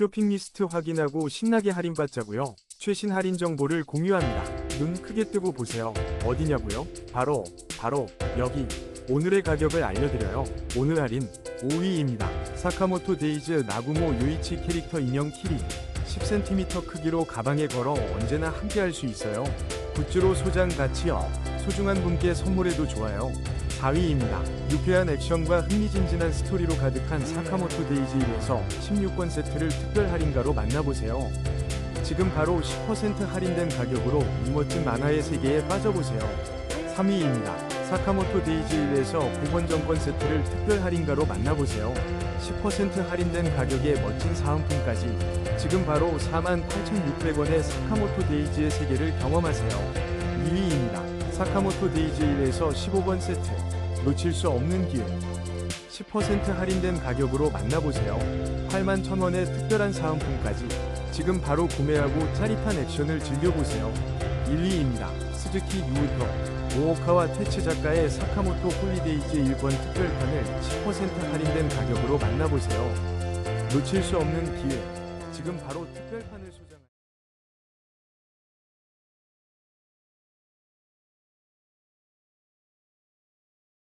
쇼핑 리스트 확인하고 신나게 할인받자고요. 최신 할인 정보를 공유합니다. 눈 크게 뜨고 보세요. 어디냐고요? 바로 바로 여기. 오늘의 가격을 알려드려요. 오늘 할인 5위입니다. 사카모토 데이즈 나구모 요이치 캐릭터 인형 키링 10cm 크기로 가방에 걸어 언제나 함께 할 수 있어요. 굿즈로 소장 가치업, 소중한 분께 선물해도 좋아요. 4위입니다. 유쾌한 액션과 흥미진진한 스토리로 가득한 사카모토 데이지 1에서 16권 세트를 특별 할인가로 만나보세요. 지금 바로 10% 할인된 가격으로 이 멋진 만화의 세계에 빠져보세요. 3위입니다. 사카모토 데이지 1에서 9권 정권 세트를 특별 할인가로 만나보세요. 10% 할인된 가격에 멋진 사은품까지 지금 바로 48,600원의 사카모토 데이지의 세계를 경험하세요. 2위입니다. 사카모토 1에서 15권 세트 놓칠 수 없는 기회 10% 할인된 가격으로 만나보세요. 8만 1,000원의 특별한 사은품까지 지금 바로 구매하고 짜릿한 액션을 즐겨보세요. 1위입니다. 스즈키 유우토 오오카와 테츠 작가의 사카모토 홀리데이즈 1권 특별판을 10% 할인된 가격으로 만나보세요. 놓칠 수 없는 기회 지금 바로 특별판을